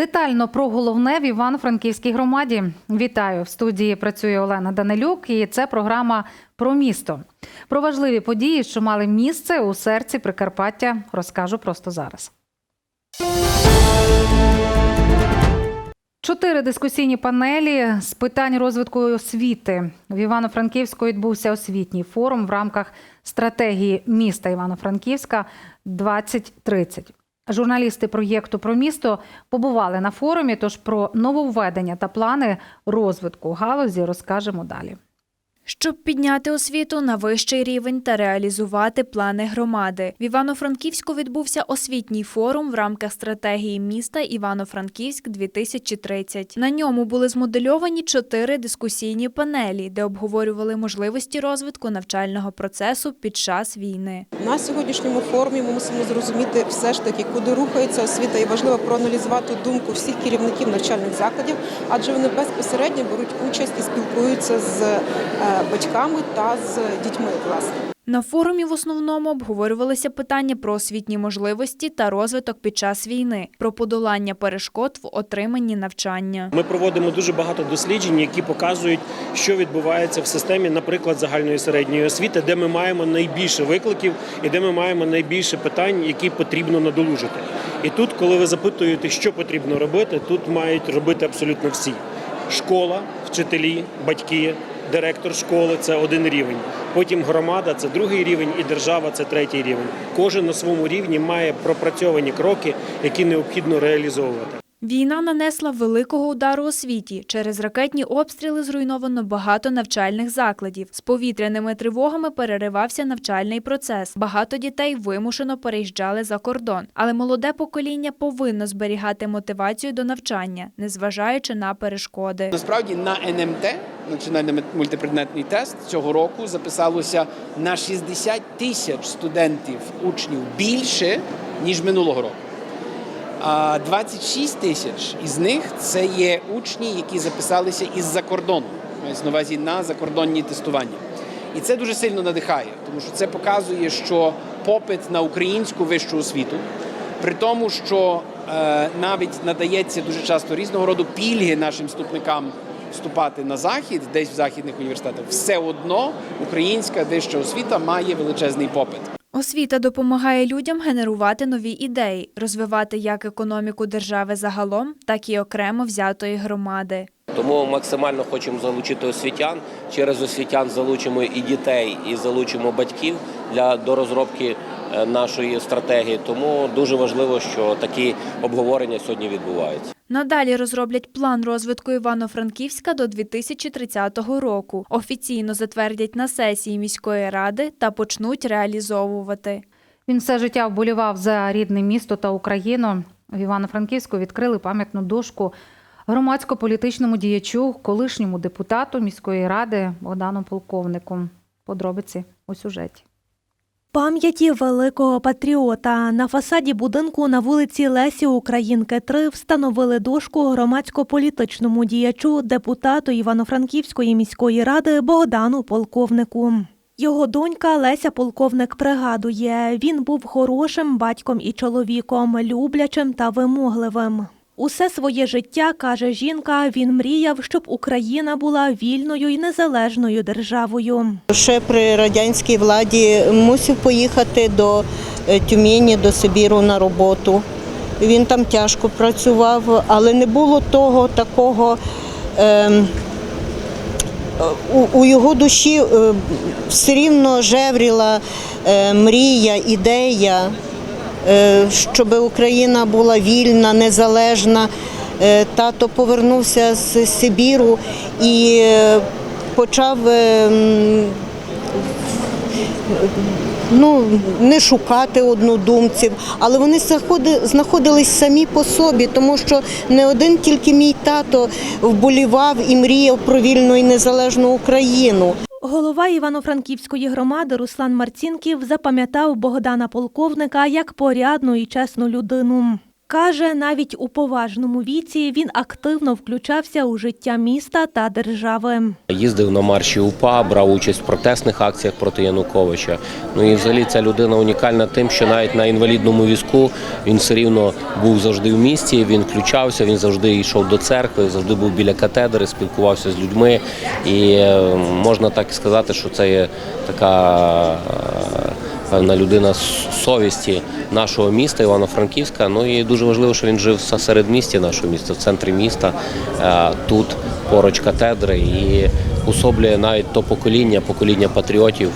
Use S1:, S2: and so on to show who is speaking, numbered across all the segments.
S1: Детально про головне в Івано-Франківській громаді. Вітаю в студії. Працює Олена Данилюк, і це програма про місто. Про важливі події, що мали місце у серці Прикарпаття, розкажу просто зараз. Чотири дискусійні панелі з питань розвитку освіти. В Івано-Франківську відбувся освітній форум в рамках стратегії міста Івано-Франківська 2030. Журналісти проєкту про місто побували на форумі. Тож про нововведення та плани розвитку галузі розкажемо далі.
S2: Щоб підняти освіту на вищий рівень та реалізувати плани громади, в Івано-Франківську відбувся освітній форум в рамках стратегії міста Івано-Франківськ 2030. На ньому були змодельовані чотири дискусійні панелі, де обговорювали можливості розвитку навчального процесу під час війни.
S3: На сьогоднішньому форумі ми мусимо зрозуміти все ж таки, куди рухається освіта, і важливо проаналізувати думку всіх керівників навчальних закладів, адже вони безпосередньо беруть участь і спілкуються з е, батьками та з дітьми. Власне.
S2: На форумі в основному обговорювалися питання про освітні можливості та розвиток під час війни, про подолання перешкод в отриманні навчання.
S4: Ми проводимо дуже багато досліджень, які показують, що відбувається в системі, наприклад, загальної середньої освіти, де ми маємо найбільше викликів і де ми маємо найбільше питань, які потрібно надолужити. І тут, коли ви запитуєте, що потрібно робити, тут мають робити абсолютно всі: школа, вчителі, батьки. Директор школи це один рівень. Потім громада це другий рівень, і держава це третій рівень. Кожен на своєму рівні має пропрацьовані кроки, які необхідно реалізовувати.
S2: Війна нанесла великого удару освіті. Через ракетні обстріли зруйновано багато навчальних закладів. З повітряними тривогами переривався навчальний процес. Багато дітей вимушено переїжджали за кордон. Але молоде покоління повинно зберігати мотивацію до навчання, незважаючи на перешкоди.
S5: Насправді на НМТ, національний мультипредметний тест цього року записалося на 60 тисяч студентів, учнів більше ніж минулого року. А 26 тисяч із них це є учні, які записалися із-за кордону, мається на увазі на закордонні тестування. І це дуже сильно надихає, тому що це показує, що попит на українську вищу освіту, при тому, що е, навіть надається дуже часто різного роду пільги нашим вступникам вступати на захід, десь в західних університетах, все одно українська вища освіта має величезний попит.
S2: Освіта допомагає людям генерувати нові ідеї, розвивати як економіку держави загалом, так і окремо взятої громади.
S6: Тому максимально хочемо залучити освітян. Через освітян залучимо і дітей, і залучимо батьків для до розробки е, нашої стратегії. Тому дуже важливо, що такі обговорення сьогодні відбуваються.
S2: Надалі розроблять план розвитку Івано-Франківська до 2030 року. Офіційно затвердять на сесії міської ради та почнуть реалізовувати.
S1: Він все життя вболівав за рідне місто та Україну. В Івано-Франківську відкрили пам'ятну дошку громадсько-політичному діячу, колишньому депутату міської ради Богдану Полковнику. Подробиці у сюжеті.
S7: Пам'яті великого патріота на фасаді будинку на вулиці Лесі Українки 3 встановили дошку громадсько-політичному діячу, депутату Івано-Франківської міської ради Богдану Полковнику. Його донька Леся Полковник пригадує, він був хорошим батьком і чоловіком, люблячим та вимогливим. Усе своє життя, каже жінка, він мріяв, щоб Україна була вільною і незалежною державою.
S8: Ще при радянській владі мусив поїхати до е, Тюмені, до Сибіру на роботу. Він там тяжко працював, але не було того такого. ем, у, його душі е, все рівно жевріла е, мрія, ідея, е, щоб Україна була вільна, незалежна. Е, Тато повернувся з Сибіру і е, почав е, ну, не шукати однодумців, але вони знаходились самі по собі, тому що не один тільки мій тато вболівав і мріяв про вільну і незалежну Україну.
S7: Голова Івано-Франківської громади Руслан Марцінків запам'ятав Богдана Полковника як порядну і чесну людину. Каже, навіть у поважному віці він активно включався у життя міста та держави.
S6: Їздив на марші УПА, брав участь в протестних акціях проти Януковича. Ну і взагалі ця людина унікальна тим, що навіть на інвалідному візку він все рівно був завжди в місті. Він включався, він завжди йшов до церкви, завжди був біля катедри, спілкувався з людьми. І е, можна так сказати, що це є така. Певна людина совісті нашого міста Івано-Франківська. Ну і дуже важливо, що він жив в середмісті нашого міста, в центрі міста, е, тут поруч катедри, і особлює навіть то покоління, покоління патріотів,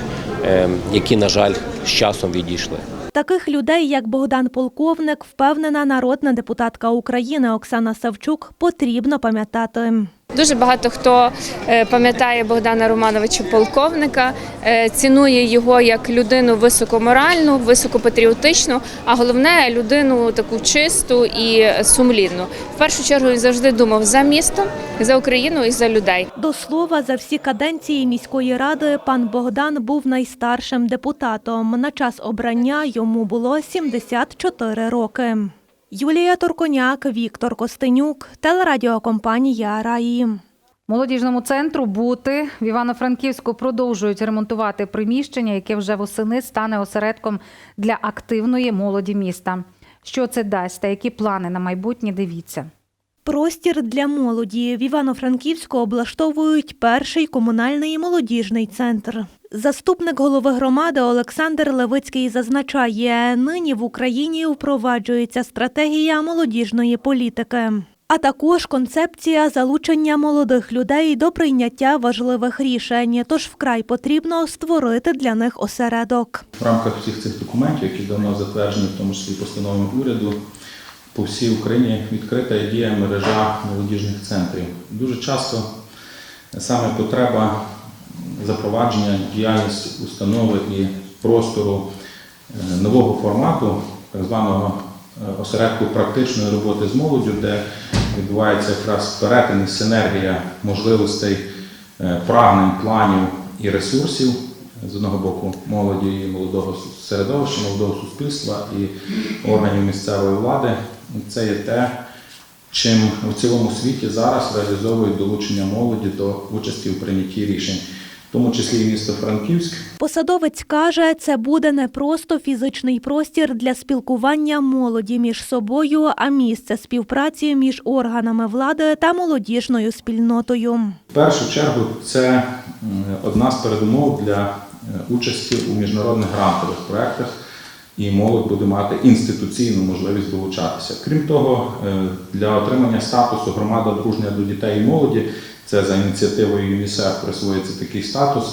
S6: е, які, на жаль, з часом відійшли.
S7: Таких людей, як Богдан Полковник, впевнена народна депутатка України Оксана Савчук, потрібно пам'ятати.
S9: Дуже багато хто е, пам'ятає Богдана Романовича полковника, е, цінує його як людину високоморальну, високопатріотичну, а головне людину таку чисту і сумлінну. В першу чергу він завжди думав за місто, за Україну і за людей.
S7: До слова, за всі каденції міської ради пан Богдан був найстаршим депутатом. На час обрання йому було 74 роки. Юлія Торконяк, Віктор Костенюк, телерадіокомпанія Раї.
S1: Молодіжному центру бути в Івано-Франківську продовжують ремонтувати приміщення, яке вже восени стане осередком для активної молоді міста. Що це дасть та які плани на майбутнє? Дивіться.
S7: Простір для молоді в Івано-Франківську облаштовують перший комунальний молодіжний центр. Заступник голови громади Олександр Левицький зазначає, нині в Україні впроваджується стратегія молодіжної політики, а також концепція залучення молодих людей до прийняття важливих рішень. Тож вкрай потрібно створити для них осередок.
S10: В рамках всіх цих документів, які давно затверджені, в тому числі постановами уряду, по всій Україні відкрита і діє мережа молодіжних центрів. Дуже часто саме потреба запровадження діяльності установи і простору е, нового формату, так званого е, осередку практичної роботи з молоддю, де відбувається якраз перетин і синергія можливостей, е, прагнень, планів і ресурсів з одного боку молоді і молодого середовища, молодого суспільства і органів місцевої влади. Це є те, чим в цілому світі зараз реалізовують долучення молоді до участі у прийнятті рішень, в тому числі і місто Франківськ.
S7: Посадовець каже, це буде не просто фізичний простір для спілкування молоді між собою, а місце співпраці між органами влади та молодіжною спільнотою.
S10: В першу чергу це одна з передумов для е, участі у міжнародних грантових проєктах, і молодь буде мати інституційну можливість долучатися. Крім того, е, для отримання статусу громада дружня до дітей і молоді, це за ініціативою ЮНІСЕФ присвоюється такий статус.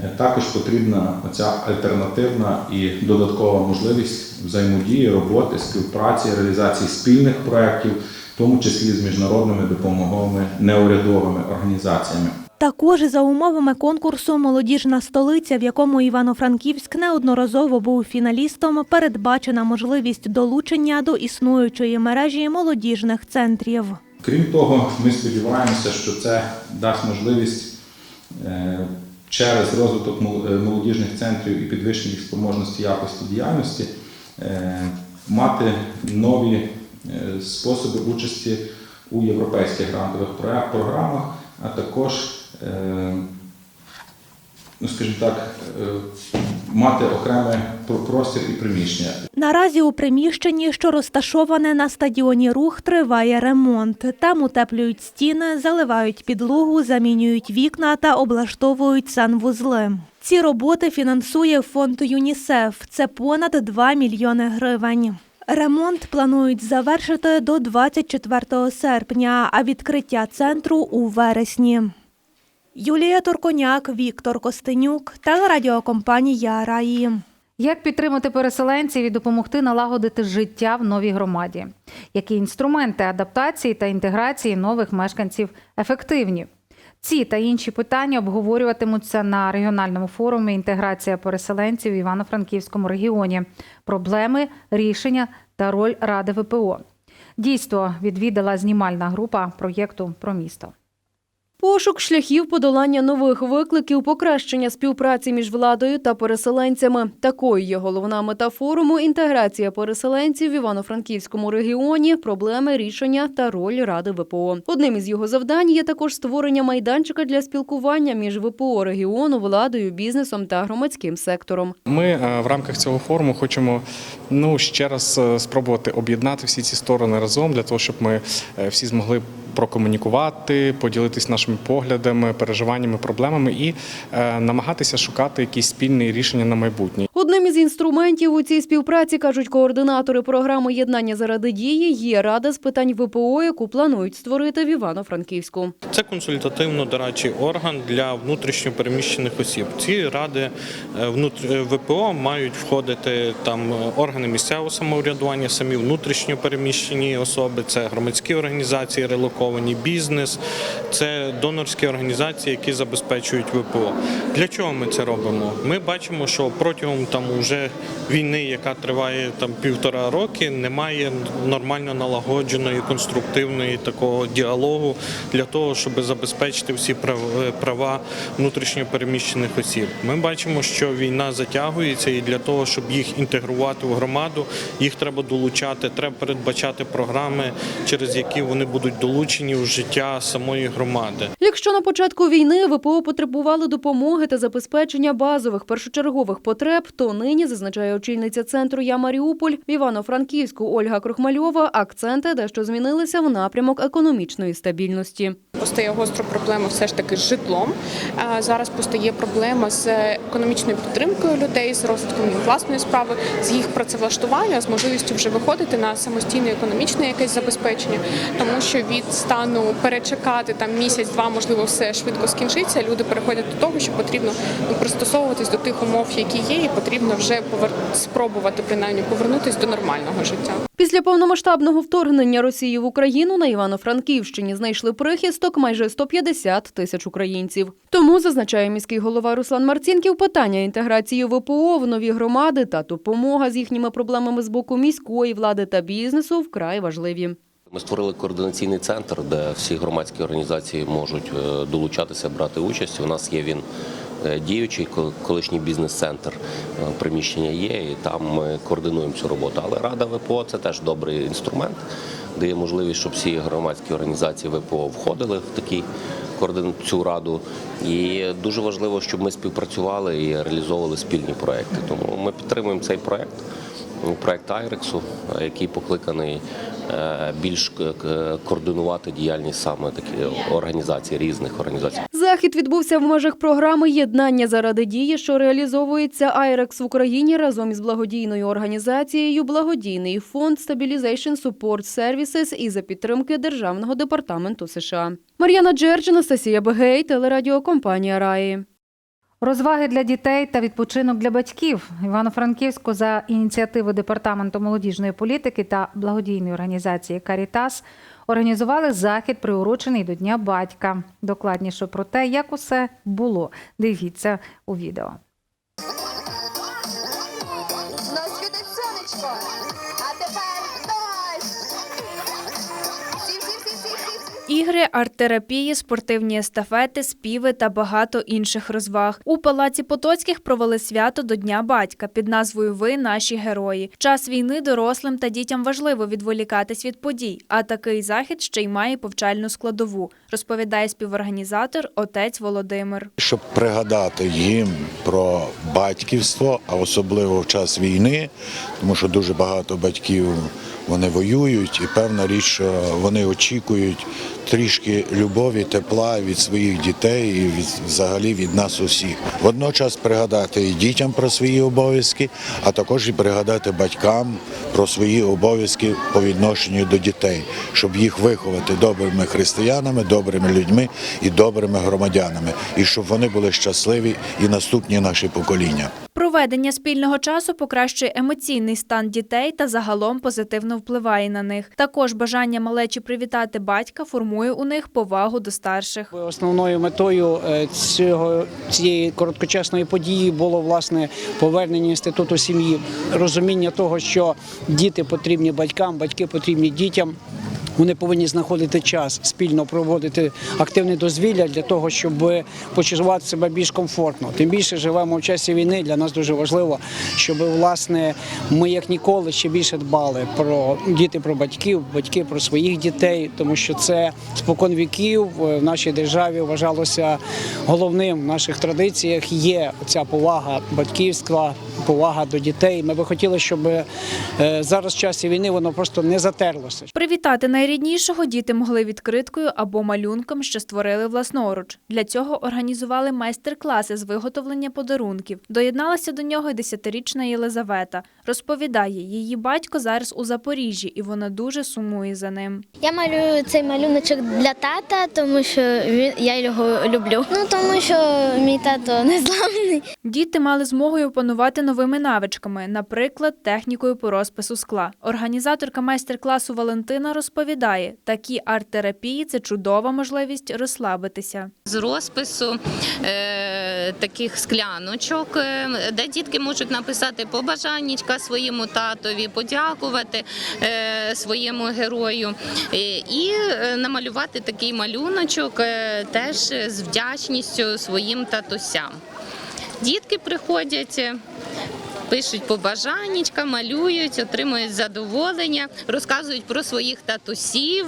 S10: е, Також потрібна ця альтернативна і додаткова можливість взаємодії, роботи, співпраці, реалізації спільних проєктів, в тому числі з міжнародними допомоговими неурядовими організаціями.
S7: Також за умовами конкурсу Молодіжна столиця, в якому Івано-Франківськ неодноразово був фіналістом, передбачена можливість долучення до існуючої мережі молодіжних центрів.
S10: Крім того, ми сподіваємося, що це дасть можливість е, через розвиток е, молодіжних центрів і підвищення їх спроможності якості діяльності е, мати нові способи участі у європейських грантових програмах, а також, ну скажімо так, е, мати окремий про- простір і приміщення.
S7: Наразі у приміщенні, що розташоване на стадіоні Рух, триває ремонт. Там утеплюють стіни, заливають підлогу, замінюють вікна та облаштовують санвузли. Ці роботи фінансує фонд ЮНІСЕФ. Це понад 2 мільйони гривень. Ремонт планують завершити до 24 серпня, а відкриття центру у вересні. Юлія Турконяк, Віктор Костенюк, телерадіокомпанія Раї.
S1: Як підтримати переселенців і допомогти налагодити життя в новій громаді? Які інструменти адаптації та інтеграції нових мешканців ефективні? Ці та інші питання обговорюватимуться на регіональному форумі Інтеграція переселенців в Івано-Франківському регіоні, проблеми, рішення та роль Ради ВПО. Дійство відвідала знімальна група проєкту про місто.
S11: Пошук шляхів подолання нових викликів, покращення співпраці між владою та переселенцями. Такою є головна мета форуму інтеграція переселенців в Івано-Франківському регіоні, проблеми рішення та роль ради ВПО. Одним із його завдань є також створення майданчика для спілкування між ВПО регіону, владою, бізнесом та громадським сектором.
S12: Ми е, в рамках цього форуму хочемо ну ще раз е, спробувати об'єднати всі ці сторони разом для того, щоб ми е, всі змогли прокомунікувати, поділитись нашими поглядами, переживаннями, проблемами і е, намагатися шукати якісь спільні рішення на майбутнє.
S11: Одним із інструментів у цій співпраці кажуть координатори програми єднання заради дії є рада з питань ВПО, яку планують створити в Івано-Франківську.
S13: Це консультативно-дорадчий орган для внутрішньо переміщених осіб. Ці ради е, е, ВПО мають входити там е, органи місцевого самоврядування, самі внутрішньо переміщені особи, це громадські організації, релоковані бізнес, це донорські організації, які забезпечують ВПО. Для чого ми це робимо? Ми бачимо, що протягом там уже війни, яка триває там півтора роки, немає нормально налагодженої конструктивної такого діалогу для того, щоб забезпечити всі е, права внутрішньо переміщених осіб. Ми бачимо, що війна затягується, і для того, щоб їх інтегрувати в громаду, їх треба долучати, треба передбачати програми, через які вони будуть долучені в життя самої громади.
S11: Якщо на початку війни ВПО потребували допомоги та забезпечення базових першочергових потреб, то нині, зазначає очільниця центру Я Маріуполь Івано-Франківську Ольга Крохмальова, акценти дещо змінилися в напрямок економічної стабільності.
S14: Постає гостра проблема все ж таки з житлом. Зараз постає проблема з економічною підтримкою людей, з розвитком власної справи, з їх працевлаштування, з можливістю вже виходити на самостійне економічне якесь забезпечення, тому що від стану перечекати там місяць-два, можливо, все швидко скінчиться. Люди переходять до того, що потрібно ну, пристосовуватись до тих умов, які є, і потрібно вже повер... спробувати принаймні повернутися до нормального життя.
S11: Після повномасштабного вторгнення Росії в Україну на Івано-Франківщині знайшли прихисток майже 150 тисяч українців. Тому, зазначає міський голова Руслан Марцінків, питання інтеграції ВПО в нові громади та допомога з їхніми проблемами з боку міської влади та бізнесу вкрай важливі.
S6: Ми створили координаційний центр, де всі громадські організації можуть е, долучатися, брати участь. У нас є він діючий, колишній бізнес-центр. Е, Приміщення є, і там ми координуємо цю роботу. Але Рада ВПО це теж добрий інструмент, дає можливість, щоб всі громадські організації ВПО входили в координ- цю раду. І дуже важливо, щоб ми співпрацювали і реалізовували спільні проекти. Тому ми підтримуємо цей проект. Проект Айрексу, е, який покликаний е, більш координувати діяльність саме таких організацій, різних організацій.
S11: Захід відбувся в межах програми Єднання заради дії, що реалізовується Айрекс в Україні разом із благодійною організацією Благодійний фонд Stabilization Support Services і за підтримки Державного департаменту США. Мар'яна Джердж, Анастасія Бегей, телерадіокомпанія Раї.
S1: Розваги для дітей та відпочинок для батьків Івано-Франківську за ініціативи департаменту молодіжної політики та благодійної організації Карітас організували захід, приурочений до Дня батька. Докладніше про те, як усе було. Дивіться у відео.
S2: Ігри, арт-терапії, спортивні естафети, співи та багато інших розваг. У палаці Потоцьких провели свято до Дня батька під назвою Ви наші герої. Час війни дорослим та дітям важливо відволікатись від подій, а такий захід ще й має повчальну складову, розповідає співорганізатор отець Володимир.
S15: щоб пригадати їм про батьківство, а особливо в час війни, тому що дуже багато батьків вони воюють, і певна річ, що вони очікують трішки любові, тепла від своїх дітей і від, взагалі від нас усіх. Водночас пригадати і дітям про свої обов'язки, а також і пригадати батькам про свої обов'язки по відношенню до дітей, щоб їх виховати добрими християнами, добрими людьми і добрими громадянами, і щоб вони були щасливі і наступні наші покоління.
S2: Проведення спільного часу покращує емоційний стан дітей та загалом позитивно впливає на них. Також бажання малечі привітати батька формує у них повагу до старших.
S16: Основною метою е, цього цієї короткочасної події було власне повернення інституту сім'ї, розуміння того, що діти потрібні батькам, батьки потрібні дітям. Вони повинні знаходити час спільно проводити активне дозвілля для того, щоб почувати себе більш комфортно. Тим більше живемо в часі війни. Для нас дуже важливо, щоб власне ми як ніколи ще більше дбали про діти, про батьків, батьки про своїх дітей, тому що це спокон віків в нашій державі вважалося головним в наших традиціях. Є ця повага батьківства, повага до дітей. Ми би хотіли, щоб е, зараз в часі війни воно просто не затерлося.
S2: Привітати найріднішого діти могли відкриткою або малюнком, що створили власноруч. Для цього організували майстер-класи з виготовлення подарунків. Доєдналася до нього й десятирічна Єлизавета. Розповідає, її батько зараз у Запоріжжі, і вона дуже сумує за ним.
S17: Я малюю цей малюночок для тата, тому що він я його люблю. Ну тому що мій тато незламний.
S2: Діти мали змогу й опанувати новими навичками, наприклад, технікою по розпису скла. Організаторка майстер-класу Валентина розповідає, такі арт-терапії це чудова можливість розслабитися.
S18: з розпису е, таких скляночок, е, де дітки можуть написати побажаннячка своєму татові, подякувати е, своєму герою е, і е, намалювати такий малюночок теж з вдячністю своїм татусям. Дітки приходять. Пишуть побажаннячка, малюють, отримують задоволення, розказують про своїх татусів,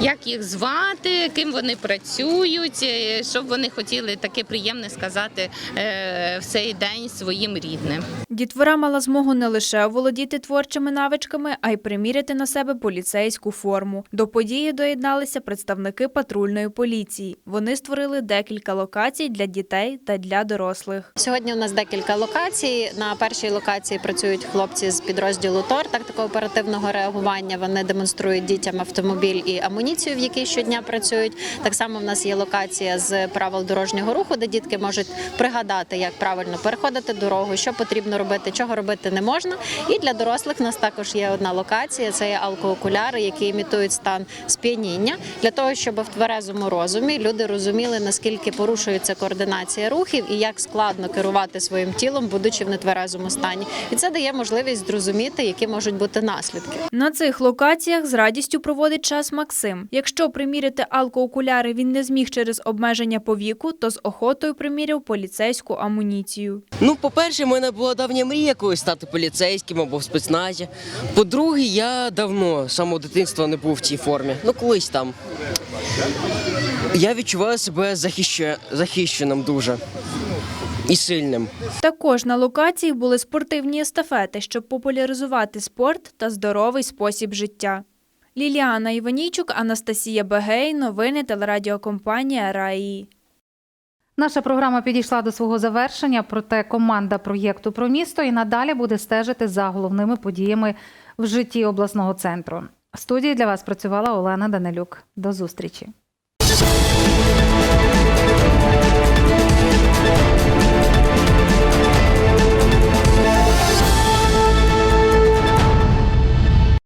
S18: як їх звати, ким вони працюють, е, що б вони хотіли таке приємне сказати е, в цей день своїм рідним.
S2: Дітвора мала змогу не лише оволодіти творчими навичками, а й приміряти на себе поліцейську форму. До події доєдналися представники патрульної поліції. Вони створили декілька локацій для дітей та для дорослих.
S19: Сьогодні у нас декілька локацій. На першій локації працюють хлопці з підрозділу ТОР тактико-оперативного реагування. Вони демонструють дітям автомобіль і амуніцію, в якій щодня працюють. Так само в нас є локація з правил дорожнього руху, де дітки можуть пригадати, як правильно переходити дорогу, що потрібно робити, чого робити не можна. І для дорослих у нас також є одна локація. Це є алкоокуляри, які імітують стан сп'яніння, для того, щоб в тверезому розумі люди розуміли, наскільки порушується координація рухів і як складно керувати своїм тілом, будучи в нетверезому стані. І це дає можливість зрозуміти, які можуть бути наслідки.
S2: На цих локаціях з радістю проводить час Максим. Якщо приміряти алкоокуляри він не зміг через обмеження по віку, то з охотою приміряв поліцейську амуніцію.
S20: Ну, по-перше, в мене була давня мрія колись стати поліцейським або в спецназі. По-друге, я давно з самого дитинства не був в цій формі. Ну, колись там. Я відчуваю себе захище... захищеним дуже і сильним.
S2: Також на локації були спортивні естафети, щоб популяризувати спорт та здоровий спосіб життя. Ліліана Іванійчук, Анастасія Бегей, новини телерадіокомпанія Раї.
S1: Наша програма підійшла до свого завершення, проте команда проєкту про місто і надалі буде стежити за головними подіями в житті обласного центру. В студії для вас працювала Олена Данилюк. До зустрічі.